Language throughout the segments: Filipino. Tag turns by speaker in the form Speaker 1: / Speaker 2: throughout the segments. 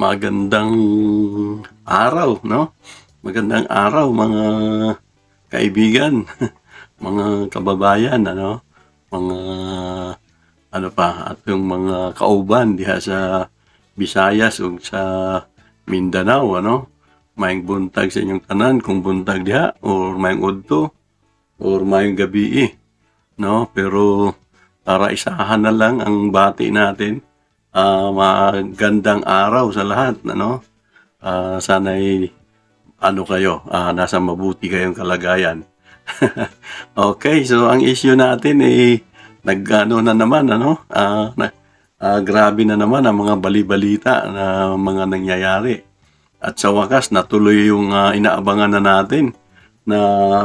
Speaker 1: magandang araw, no? Magandang araw mga kaibigan, mga kababayan, ano? Mga ano pa, at yung mga kauban diha sa Visayas ug sa Mindanao, ano? Maayong buntag sa inyong tanan kung buntag diha or maayong udto or maayong gabi, no? Pero para isahan na lang ang bati natin Ah, magandang araw sa lahat, ano? Ah, sana'y ano kayo, ah, nasa mabuti kayong kalagayan. okay, so ang issue natin ay nagano na naman, ano? Ah, na, ah, grabe na naman ang mga balibalita na mga nangyayari. At sa wakas, natuloy yung ah, inaabangan na natin na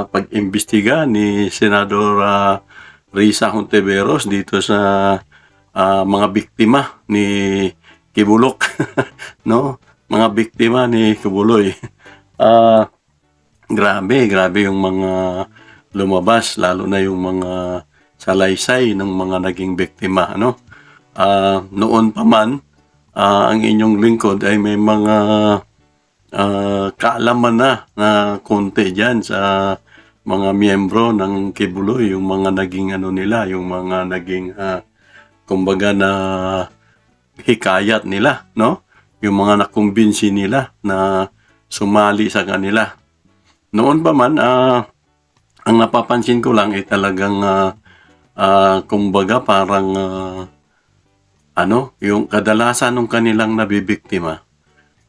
Speaker 1: pag-imbestiga ni Senador ah, Risa Hontiveros dito sa ah, mga biktima ni Kibulok, no? Mga biktima ni Kibuloy. Ah, grabe, grabe yung mga lumabas, lalo na yung mga salaysay ng mga naging biktima, ano? Ah, noon pa man, ah, ang inyong lingkod ay may mga ah, kaalaman na na konti dyan sa mga miyembro ng Kibuloy, yung mga naging ano nila, yung mga naging ah, kumbaga na hikayat nila, no? Yung mga nakumbinsi nila na sumali sa kanila. Noon pa man, ah, ang napapansin ko lang ay talagang ah, ah, kumbaga parang ah, ano, yung kadalasan ng kanilang nabibiktima.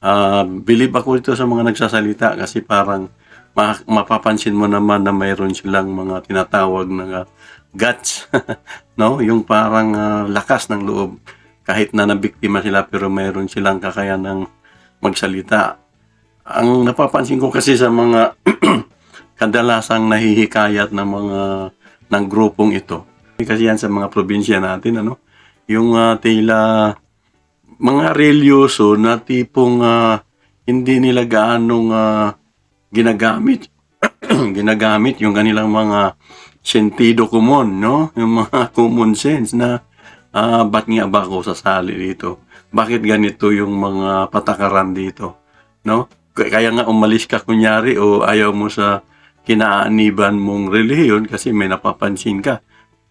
Speaker 1: Ah, believe ako ito sa mga nagsasalita kasi parang ma- mapapansin mo naman na mayroon silang mga tinatawag na guts, no? Yung parang ah, lakas ng loob kahit na nabiktima sila pero mayroon silang kakayanang magsalita. Ang napapansin ko kasi sa mga kadalasang nahihikayat ng mga ng grupong ito. Kasi yan sa mga probinsya natin ano, yung ah, tila mga relyoso na tipong ah, hindi nila gaanong ah, ginagamit ginagamit yung kanilang mga sentido common, no? Yung mga common sense na ah ba't nga ba ako sasali dito? Bakit ganito yung mga patakaran dito? No? Kaya nga umalis ka kunyari o ayaw mo sa kinaaniban mong relihiyon kasi may napapansin ka.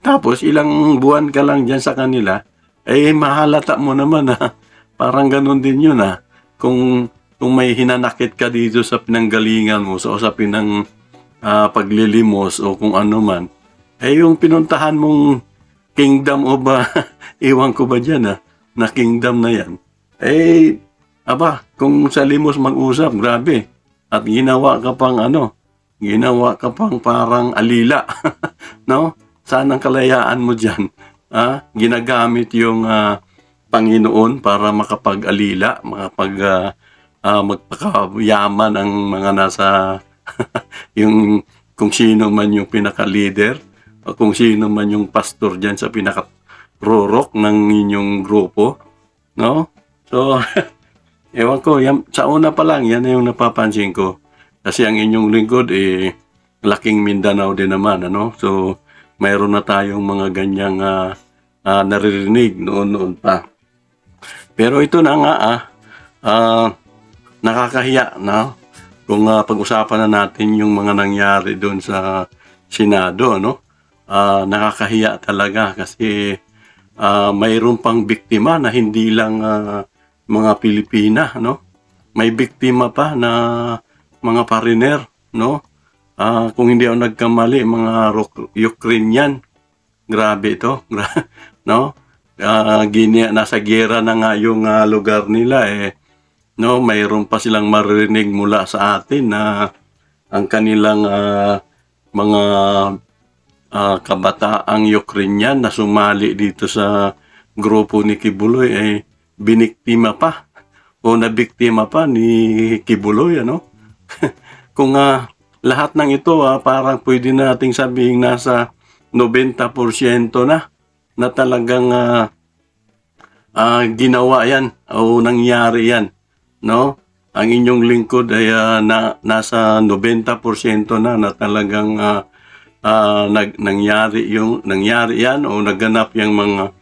Speaker 1: Tapos ilang buwan ka lang dyan sa kanila, eh mahalata mo naman na parang ganun din yun ah. Kung, kung may hinanakit ka dito sa pinanggalingan mo, sa usapin ah, paglilimos o kung ano man, eh yung pinuntahan mong kingdom o ba, iwan ko ba dyan ah, na kingdom na yan, eh, aba, kung sa limos mag-usap, grabe. At ginawa ka pang ano, ginawa ka pang parang alila, no? Saan ang kalayaan mo dyan? Ah, ginagamit yung ah, Panginoon para makapag-alila, makapag ah, ah, magpakayaman ang mga nasa yung kung sino man yung pinaka-leader o kung sino man yung pastor dyan sa pinaka-rorok ng inyong grupo, no? So, ewan ko, yan, sa una pa lang, yan yung napapansin ko. Kasi ang inyong lingkod, eh, laking Mindanao din naman, ano? So, mayroon na tayong mga ganyang ah, ah, naririnig noon-noon pa. Pero ito na nga, ah, ah, nakakahiya, no? Kung ah, pag-usapan na natin yung mga nangyari doon sa Senado, no? Ah, nakakahiya talaga kasi ah, mayroon pang biktima na hindi lang ah, mga Pilipina, no? May biktima pa na mga pariner, no? Ah, kung hindi ako nagkamali, mga Ukrainian. Grabe ito, no? Ah, gini, nasa gera na nga yung ah, lugar nila eh. No, mayroon pa silang marinig mula sa atin na ang kanilang ah, mga ah, kabataang Ukrainian na sumali dito sa grupo ni Kibuloy ay biniktima pa o nabiktima pa ni Kibuloy ano? Kung ah, lahat ng ito ah, parang pwede nating sabihin nasa 90% na na talagang ah, ah, ginawa yan o nangyari yan no? Ang inyong lingkod ay ah, na, nasa 90% na na talagang ah, ah, nag, nangyari yung nangyari yan o naganap yung mga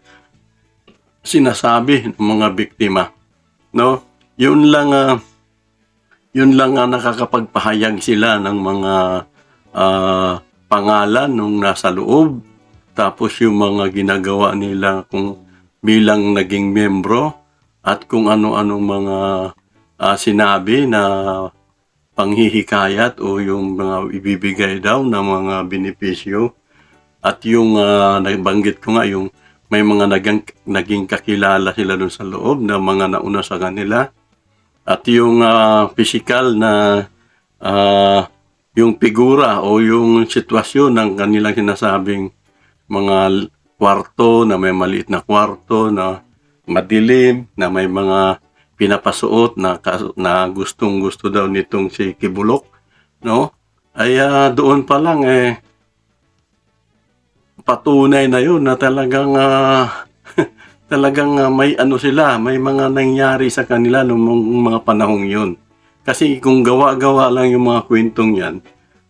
Speaker 1: sinasabi ng mga biktima no? Yun lang ah, yun lang ang nakakapagpahayag sila ng mga ah, pangalan nung nasa loob. Tapos yung mga ginagawa nila kung bilang naging membro at kung ano-anong mga ah, sinabi na panghihikayat o yung mga ibibigay daw na mga benepisyo. At yung ah, nabanggit ko nga yung may mga naging, naging kakilala sila doon sa loob na mga nauna sa kanila. At yung ah, physical na ah, yung figura o yung sitwasyon ng kanilang sinasabing mga kwarto na may maliit na kwarto na madilim na may mga pinapasuot na na gustong gusto daw nitong si Kibulok no ay ah, doon pa lang eh patunay na yun na talagang ah, talagang ah, may ano sila, may mga nangyari sa kanila noong mga panahong yun. Kasi kung gawa-gawa lang yung mga kwentong yan,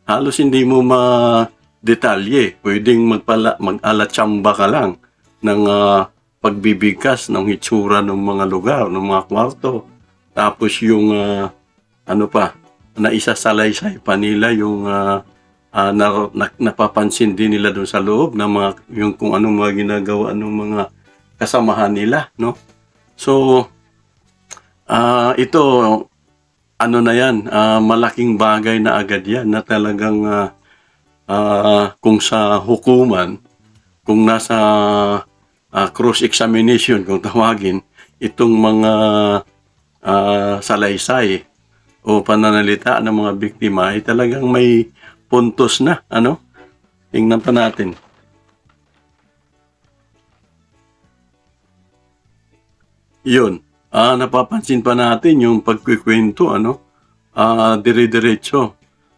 Speaker 1: halos hindi mo ma-detalye. Pwedeng magpala, mag-alatsamba ka lang ng ah, pagbibigkas ng hitsura ng mga lugar, ng mga kwarto. Tapos yung ah, ano pa, na isasalaysay pa nila yung ah, ah, na, na- napapansin din nila doon sa loob ng mga yung kung anong mga ginagawa ng mga kasamahan nila, no? So ah ito ano na 'yan, ah, malaking bagay na agad 'yan na talagang ah, ah, kung sa hukuman kung nasa ah, cross examination kung tawagin itong mga ah, salaysay o pananalita ng mga biktima ay talagang may puntos na, ano? Tingnan pa natin. Yun. Ah, napapansin pa natin yung pagkikwento, ano? Ah, dire-diretso.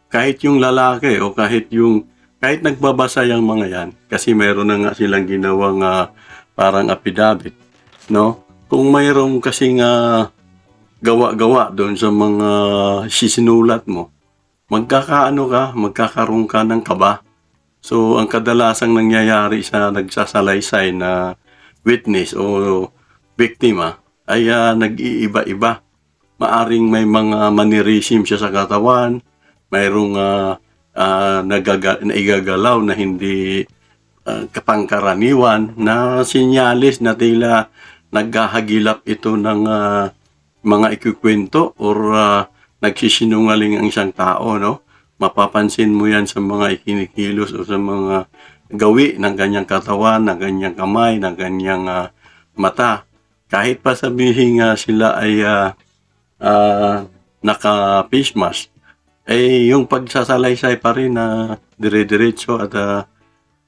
Speaker 1: Kahit yung lalaki o kahit yung kahit nagbabasa yung mga yan kasi meron na nga silang ginawang ah, parang affidavit, no? Kung mayroong kasing ah, gawa-gawa doon sa mga sisinulat mo, magkakaano ka, magkakaroon ka ng kaba. So, ang kadalasang nangyayari sa nagsasalaysay na witness o biktima ay ah, nag-iiba-iba. Maaring may mga mannerism siya sa katawan, mayroong ah, ah, nagaga- naigagalaw na hindi ah, kapangkaraniwan na sinyalis na tila naghahagilap ito ng ah, mga ikikwento or ah, nagsisinungaling ang isang tao, no? Mapapansin mo yan sa mga ikinikilos o sa mga gawi ng kanyang katawan, ng kanyang kamay, ng kanyang ah, mata. Kahit pa sabihin nga sila ay ah, ah, naka-face mask, eh yung pagsasalaysay pa rin na dire-diretso at ah,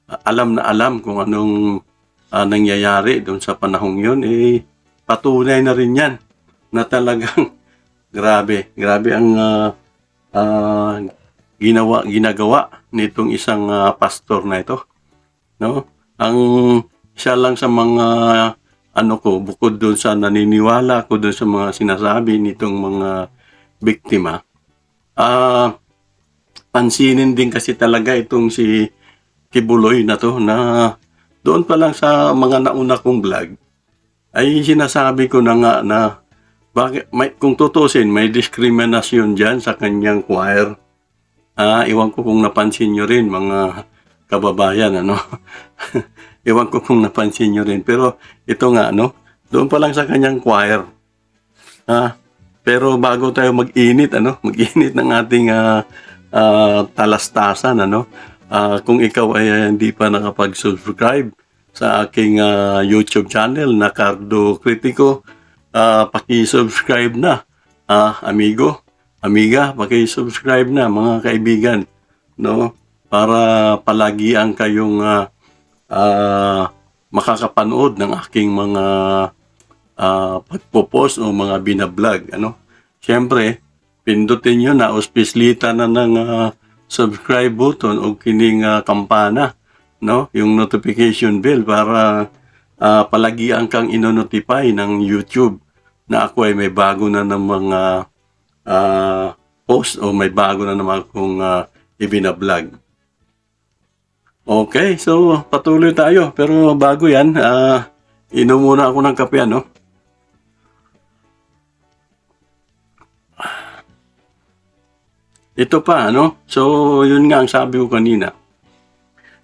Speaker 1: alam na alam kung anong ah, nangyayari doon sa panahong yun, eh patunay na rin yan na talagang grabe, grabe ang ah, ah, ginawa ginagawa nitong isang ah, pastor na ito. No? Ang isa lang sa mga ano ko bukod doon sa naniniwala ko doon sa mga sinasabi nitong mga biktima. Ah pansinin din kasi talaga itong si Kibuloy na to na doon pa lang sa mga nauna kong vlog ay sinasabi ko na nga na bakit may kung tutusin may diskriminasyon diyan sa kanyang choir. Ah, iwan ko kung napansin nyo rin mga kababayan ano. iwan ko kung napansin nyo rin pero ito nga ano, doon pa lang sa kanyang choir. Ah, pero bago tayo mag-init ano, mag-init ng ating ah, ah, talastasan ano. Ah, kung ikaw ay ah, hindi pa nakapag-subscribe sa aking ah, YouTube channel na Cardo Critico, ah, paki-subscribe na. Ah, amigo, amiga, paki-subscribe na mga kaibigan, no? Para palagi ang kayong ah, ah, makakapanood ng aking mga ah, pagpo-post o mga binablog, ano? Siyempre, pindutin nyo na auspislita na ng ah, subscribe button o kining ah, kampana, no? Yung notification bell para ah, palagian kang inonotify ng YouTube na ako ay may bago na ng mga ah, post o may bago na naman akong ah, ibinablog. Okay, so patuloy tayo. Pero bago yan, ah, inom muna ako ng kape, ano? Ito pa, ano? So, yun nga ang sabi ko kanina.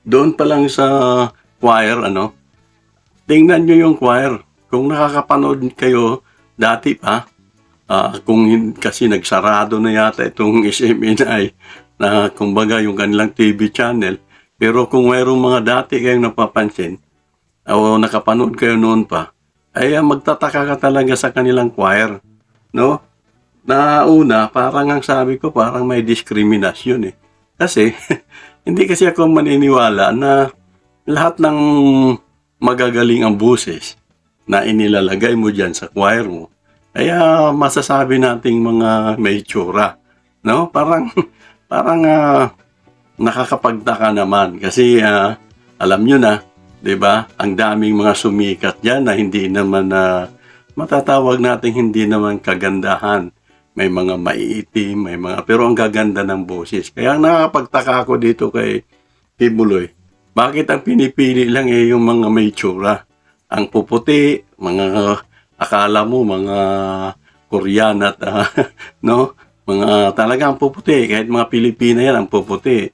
Speaker 1: Doon pa lang sa choir, ano? Tingnan nyo yung choir. Kung nakakapanood kayo dati pa, ah, kung kasi nagsarado na yata itong SMNI na kumbaga yung kanilang TV channel. Pero kung mayroong mga dati kayong napapansin, o nakapanood kayo noon pa, ay ah, magtataka ka talaga sa kanilang choir. No? Na una, parang ang sabi ko, parang may diskriminasyon eh. Kasi, hindi kasi ako maniniwala na lahat ng magagaling ang buses na inilalagay mo dyan sa choir mo, kaya masasabi nating mga may tsura. No? Parang, parang ah, nakakapagtaka naman kasi ah, alam nyo na, 'di ba? Ang daming mga sumikat diyan na hindi naman na matatawag natin hindi naman kagandahan. May mga maiitim, may mga pero ang gaganda ng boses. Kaya ang nakakapagtaka ako dito kay Kibuloy. Bakit ang pinipili lang eh yung mga may tsura? Ang puputi, mga akala mo mga Korean at ah, no? Mga talagang puputi, kahit mga Pilipina yan ang puputi.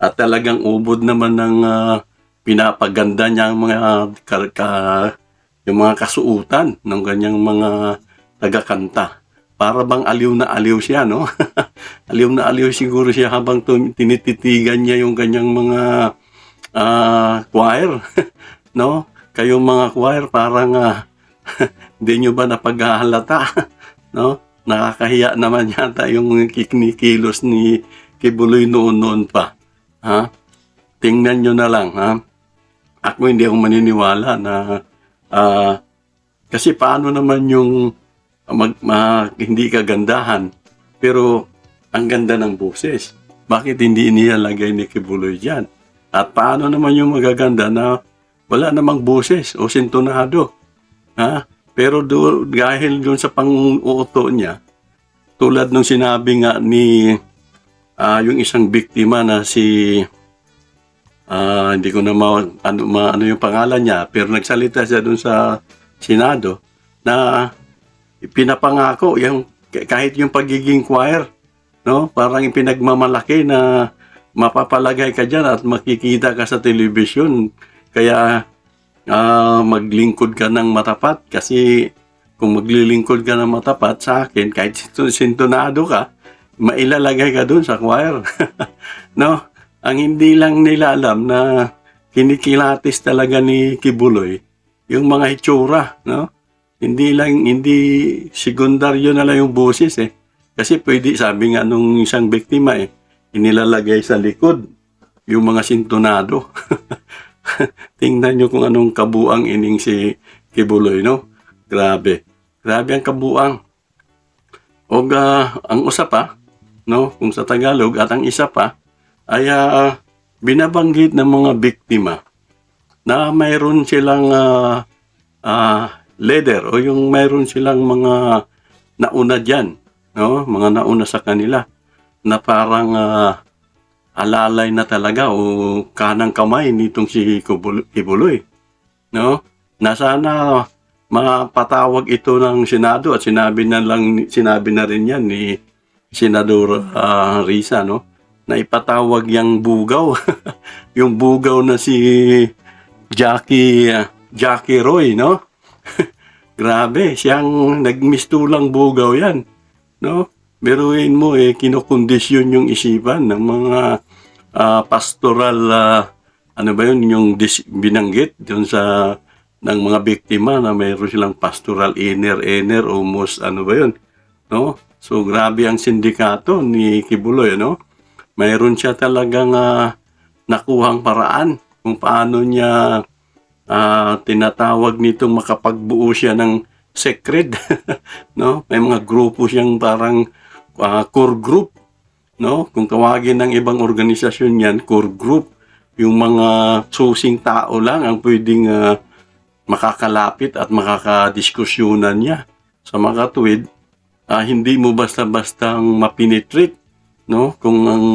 Speaker 1: At talagang ubod naman ng ah, pinapaganda niya ang mga ka- ka- yung mga kasuutan ng ganyang mga tagakanta. Para bang aliw na aliw siya, no? aliw na aliw siguro siya habang tinititigan niya yung ganyang mga ah, choir, no? Kayong mga choir parang ah, hindi nyo ba napaghahalata, no? Nakakahiya naman yata yung kikinikilos ni Kibuloy noon-noon pa. Ha? Tingnan nyo na lang, ha? Ako hindi ako maniniwala na ah, kasi paano naman yung mag, ma- hindi kagandahan pero ang ganda ng boses. Bakit hindi inilalagay ni Kibuloy dyan? At paano naman yung magaganda na wala namang boses o sintonado? Ha? Pero do, dahil doon sa pang-uuto niya, tulad nung sinabi nga ni ah, yung isang biktima na si Ah, hindi ko na ma, ano, ma, ano yung pangalan niya, pero nagsalita siya dun sa Senado na pinapangako yung kahit yung pagiging choir, no? Parang pinagmamalaki na mapapalagay ka diyan at makikita ka sa telebisyon. Kaya ah, maglingkod ka ng matapat kasi kung maglilingkod ka ng matapat sa akin, kahit sinto- sintonado ka, mailalagay ka dun sa choir. no? Ang hindi lang nila alam na kinikilatis talaga ni Kibuloy yung mga itsura, no? Hindi lang, hindi sekundaryo na lang yung boses eh. Kasi pwede, sabi nga nung isang biktima eh, inilalagay sa likod yung mga sintonado. Tingnan nyo kung anong kabuang ining si Kibuloy, no? Grabe. Grabe ang kabuang. O ah, ang usap pa, no? Kung sa Tagalog, at ang isa pa, ay ah, binabanggit ng mga biktima na mayroon silang ah, ah, leader o yung mayroon silang mga nauna dyan, no? mga nauna sa kanila na parang ah, alalay na talaga o kanang kamay nitong si Kibuloy. No? Na sana mapatawag ito ng Senado at sinabi na lang sinabi na rin yan ni Senador ah, Risa no na ipatawag yung bugaw yung bugaw na si Jackie ah, Jackie Roy no grabe siyang nagmistulang bugaw yan no? Biruin mo eh kinokondisyon yung isipan ng mga ah, pastoral ah, ano ba yun yung dis- binanggit doon sa ng mga biktima na mayroon silang pastoral inner inner almost ano ba yun no? So grabe ang sindikato ni Kibuloy no? Mayroon siya talagang ah, nakuhang paraan kung paano niya ah, tinatawag nitong makapagbuo siya ng secret no? May mga grupo siyang parang ah, core group no? Kung tawagin ng ibang organisasyon yan core group. Yung mga susing tao lang ang pwedeng ah, makakalapit at makakadiskusyonan niya. Sa mga tuwid ah, hindi mo basta-bastang mapenetrate no? Kung ang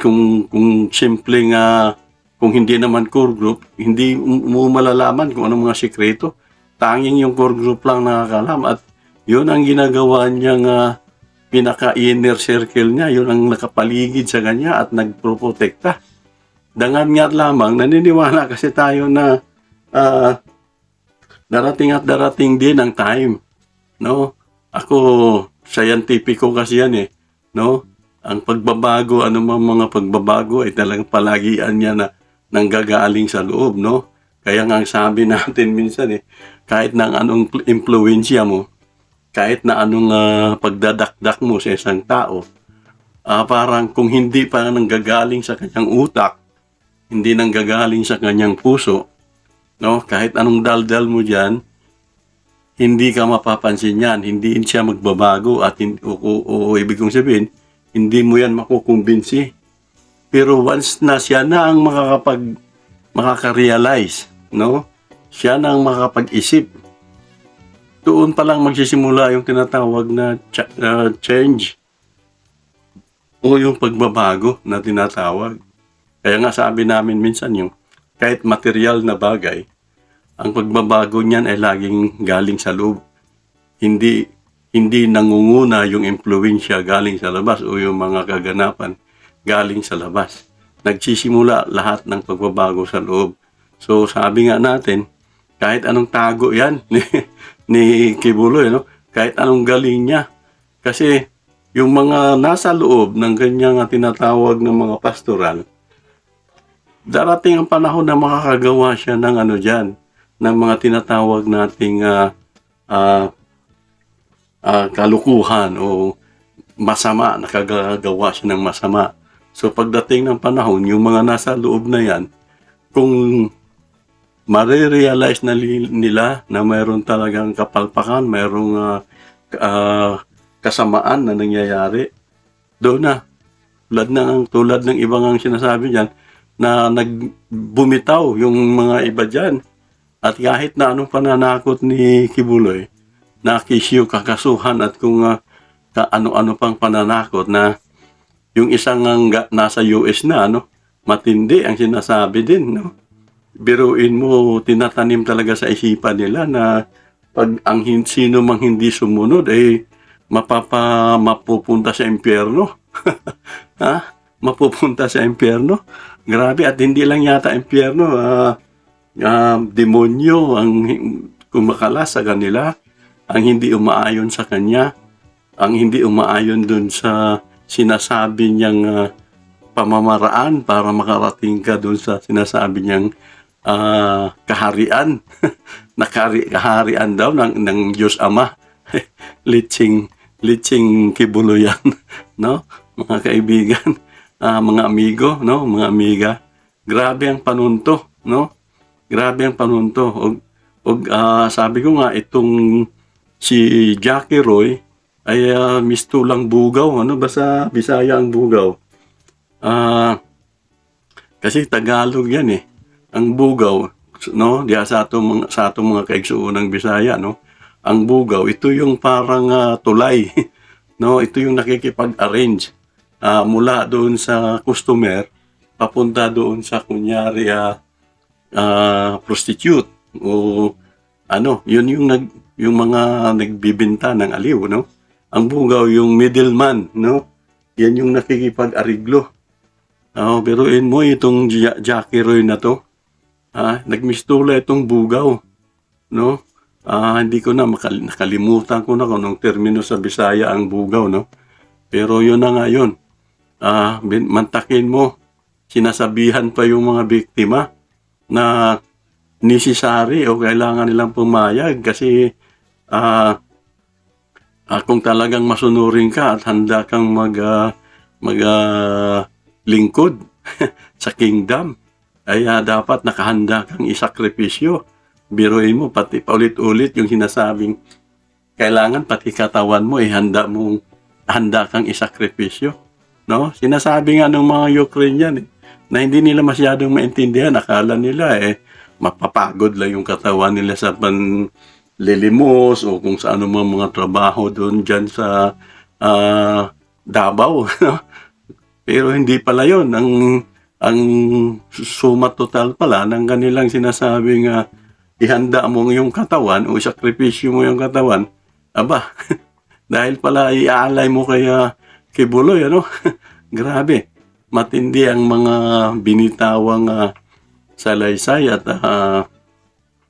Speaker 1: kung kung simple nga kung hindi naman core group hindi mo malalaman kung anong mga sikreto tanging yung core group lang nakakalam at yun ang ginagawa niyang ah, pinaka-inner circle niya, yun ang nakapaligid sa kanya at nagproprotekta. Dangan nga lamang, naniniwala kasi tayo na ah, darating at darating din ang time. No? Ako, scientifico kasi yan eh. No? Ang pagbabago, ano mga pagbabago ay talagang palagian niya na nanggagaling sa loob, no? Kaya nga sabi natin minsan eh, kahit na anong impluensya mo, kahit na anong ah, pagdadakdak mo sa isang tao, ah, parang kung hindi pa nanggagaling sa kanyang utak, hindi nanggagaling sa kanyang puso, no? Kahit anong daldal mo diyan, hindi ka mapapansin yan, hindi siya magbabago at hindi, o, o, o, ibig kong sabihin, hindi mo yan makukumbinsi. Pero once na siya na ang makakapag makaka-realize, no? Siya na ang makakapag-isip. Doon pa lang magsisimula yung tinatawag na cha- uh, change o yung pagbabago na tinatawag. Kaya nga sabi namin minsan yung kahit material na bagay, ang pagbabago niyan ay laging galing sa loob. Hindi hindi nangunguna yung impluensya galing sa labas o yung mga kaganapan galing sa labas. Nagsisimula lahat ng pagbabago sa loob. So sabi nga natin, kahit anong tago yan ni, ni Kibuloy, no? kahit anong galing niya. Kasi yung mga nasa loob ng kanyang tinatawag ng mga pastoral, darating ang panahon na makakagawa siya ng ano dyan, ng mga tinatawag nating ah, ah, ah, kalukuhan o masama, nakagagawa siya ng masama. So pagdating ng panahon, yung mga nasa loob na yan, kung marirealize na nila na mayroon talagang kapalpakan, mayroong ah, ah, kasamaan na nangyayari, doon na. Tulad ng, tulad ng ibang ang sinasabi dyan, na nagbumitaw yung mga iba dyan. At kahit na anong pananakot ni Kibuloy, nakisyo kakasuhan at kung ah, ka ano-ano pang pananakot na yung isang ang ga- nasa US na, ano, matindi ang sinasabi din, no? Biruin mo, tinatanim talaga sa isipan nila na pag ang sino mang hindi sumunod, eh, mapapa, mapupunta sa impyerno. ha? Mapupunta sa impyerno. Grabe, at hindi lang yata impyerno, ah, ah, demonyo ang kumakalas sa kanila, ang hindi umaayon sa kanya, ang hindi umaayon dun sa sinasabi niyang ah, pamamaraan para makarating ka dun sa sinasabi niyang ah, kaharian. Nakari, kaharian daw ng, ng Diyos Ama. litsing, litsing kibulo yan. no? Mga kaibigan, ah, mga amigo, no? Mga amiga. Grabe ang panunto, no? Grabe ang panunto. Og, og ah, sabi ko nga, itong si Jackie Roy ay ah, mistulang bugaw. Ano ba sa Bisaya ang bugaw? Ah, kasi Tagalog yan eh. Ang bugaw, no? Diya sa atong sa atong mga kaigsuunang Bisaya, no? Ang bugaw, ito yung parang ah, tulay. no, ito yung nakikipag-arrange ah, mula doon sa customer papunta doon sa kunyari ah, ah, prostitute o ano, yun yung nag yung mga nagbibenta ng aliw, no? Ang bugaw yung middleman, no? Yan yung nakikipag-ariglo. Oh, biruin mo itong Ja- Jackie Roy na to. Ah, nagmistula itong bugaw, no? Ah, hindi ko na makal- nakalimutan ko na kung anong termino sa Bisaya ang bugaw, no? Pero yun na nga yun. Ah, mantakin mo. Sinasabihan pa yung mga biktima na necessary o kailangan nilang pumayag kasi ah ah, kung talagang masunurin ka at handa kang mag ah, mag ah, lingkod sa kingdom ay ah, dapat nakahanda kang isakripisyo. Biruin mo pati paulit-ulit yung sinasabing kailangan pati katawan mo eh handa mo handa kang isakripisyo. No? Sinasabi nga ng mga Ukrainian eh, na hindi nila masyadong maintindihan. Akala nila eh, mapapagod lang yung katawan nila sa panlilimos o kung sa ano mga, mga trabaho doon dyan sa ah, Davao. Pero hindi pala yon Ang, ang suma total pala ng kanilang sinasabing ah, ihanda mo yung katawan o sakripisyo mo yung katawan, aba, Dahil pala iaalay mo kay, ah, kay Buloy, ano? Grabe. Matindi ang mga binitawang ah, salaysay at ah,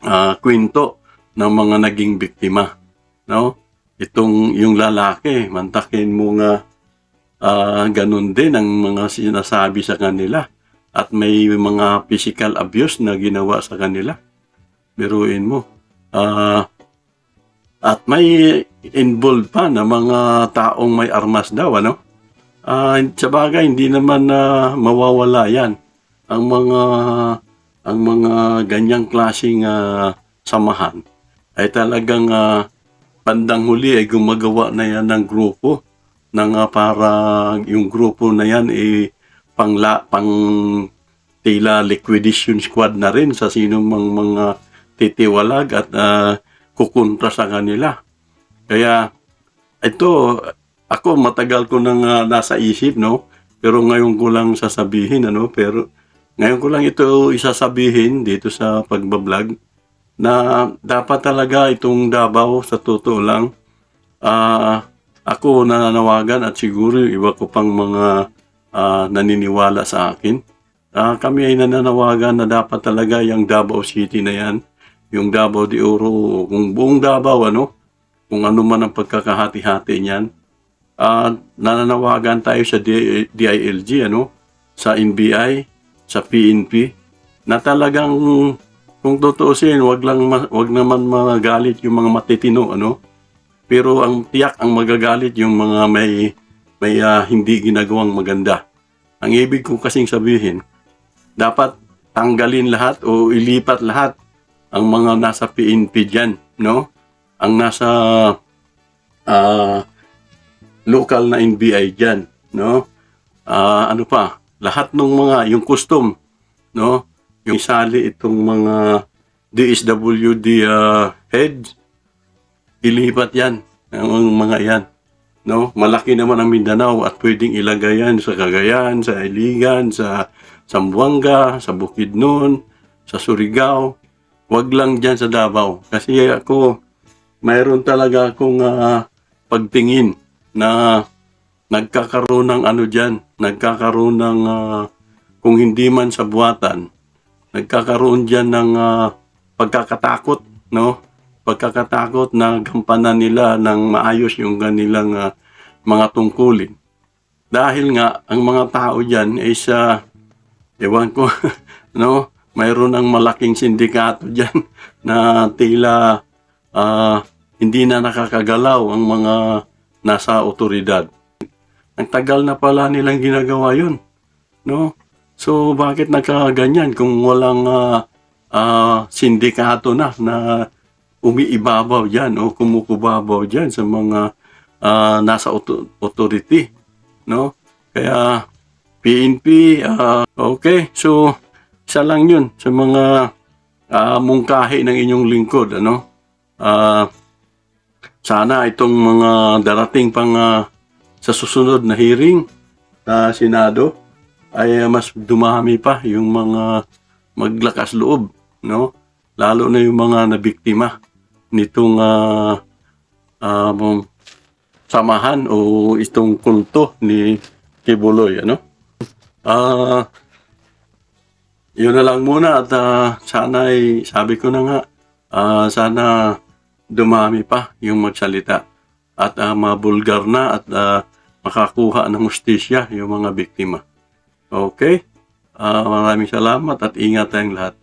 Speaker 1: ah, kwento ng mga naging biktima. No? Itong yung lalaki, mantakin mo nga ah, ganun din ang mga sinasabi sa kanila. At may mga physical abuse na ginawa sa kanila. Biruin mo. Ah, at may involved pa na mga taong may armas daw, ano? Ah, sa bagay, hindi naman na mawawala yan. Ang mga ang mga ganyang klaseng ah, samahan ay talagang ah, bandang huli ay gumagawa na yan ng grupo ng ah, para yung grupo na yan ay pangla, pang tila liquidation squad na rin sa sino mang mga titiwalag at ah, kukontra sa kanila. Kaya ito, ako matagal ko nang ah, nasa isip, no? Pero ngayon ko lang sasabihin, ano? Pero ngayon ko lang ito isasabihin dito sa pagbablog na dapat talaga itong Davao sa totoo lang ah ako nananawagan at siguro yung iba ko pang mga ah, naniniwala sa akin. Ah, kami ay nananawagan na dapat talaga yung Davao City na yan, yung Davao de Oro, kung buong Davao, ano, kung ano man ang pagkakahati-hati niyan, ah nananawagan tayo sa DILG, ano, sa NBI, sa PNP, na talagang kung tutuusin, wag lang wag naman magalit yung mga matitino, ano? Pero ang tiyak ang magagalit yung mga may may ah, hindi ginagawang maganda. Ang ibig ko kasing sabihin, dapat tanggalin lahat o ilipat lahat ang mga nasa PNP dyan, no? Ang nasa ah, local na NBI dyan, no? Ah, ano pa? Lahat ng mga, yung custom, no? Yung isali itong mga DSWD ah, heads, ilipat yan, ang mga yan. No? Malaki naman ang Mindanao at pwedeng ilagay yan sa Cagayan, sa Iligan, sa Zamboanga, sa Bukidnon, sa Surigao. Wag lang dyan sa Davao. Kasi ako, mayroon talaga akong ah, pagtingin na nagkakaroon ng ano dyan, nagkakaroon ng, ah, kung hindi man sa buwatan, nagkakaroon dyan ng ah, pagkakatakot, no? Pagkakatakot na gampanan nila ng maayos yung kanilang ah, mga tungkulin. Dahil nga, ang mga tao dyan ay sa, ewan ko, no? Mayroon ng malaking sindikato dyan na tila ah, hindi na nakakagalaw ang mga nasa otoridad. Ang tagal na pala nilang ginagawa yun. No? So, bakit nagkaganyan kung walang ah, ah, sindikato na na umiibabaw dyan o kumukubabaw dyan sa mga ah, nasa authority. No? Kaya, PNP, ah, okay. So, isa lang yun sa mga ah, mungkahi ng inyong lingkod. Ano? Ah, sana itong mga darating pang ah, sa susunod na hearing sa Senado ay ah, mas dumami pa yung mga maglakas loob, no? Lalo na yung mga nabiktima nitong ah, mong samahan o itong kulto ni Kibuloy, ano? Ah, yun na lang muna at ah, sana ay, sabi ko na nga, ah, sana dumami pa yung magsalita at ah, mabulgar na at ah, makakuha ng hustisya yung mga biktima. Okay? Ah, maraming salamat at ingat tayong lahat.